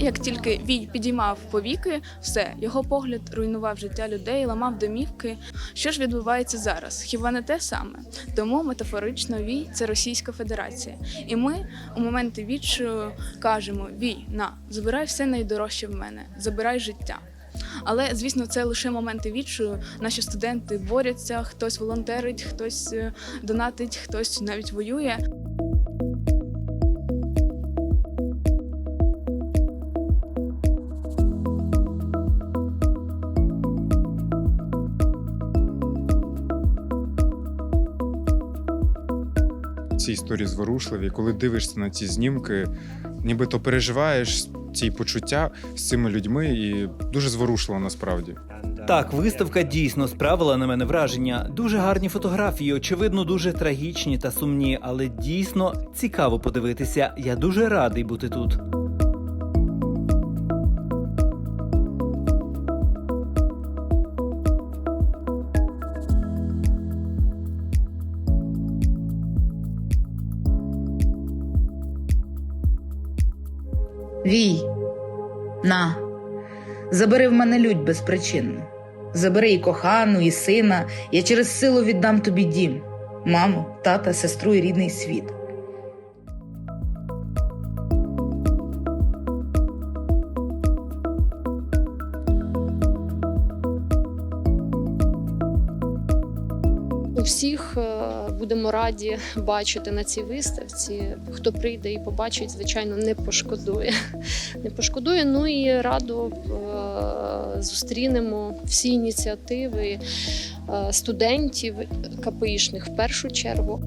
як тільки Вій підіймав повіки, все його погляд руйнував життя людей, ламав домівки. Що ж відбувається зараз? Хіба не те саме? Тому метафорично Вій це Російська Федерація. І ми у моменти відчаю кажемо: Вій, на, забирай все найдорожче в мене, забирай життя. Але звісно, це лише моменти відчаю. Наші студенти борються, хтось волонтерить, хтось е, донатить, хтось навіть воює. Ці історії зворушливі. Коли дивишся на ці знімки, нібито переживаєш ці почуття з цими людьми, і дуже зворушливо насправді. Так, виставка дійсно справила на мене враження. Дуже гарні фотографії, очевидно, дуже трагічні та сумні, але дійсно цікаво подивитися. Я дуже радий бути тут. Вій, на, забери в мене лють безпричинно. Забери і кохану, і сина. Я через силу віддам тобі дім, маму, тата, сестру і рідний світ. Усіх е, будемо раді бачити на цій виставці. Хто прийде і побачить, звичайно, не пошкодує. Не пошкодує. Ну і радо е, зустрінемо всі ініціативи е, студентів КПІшних в першу чергу.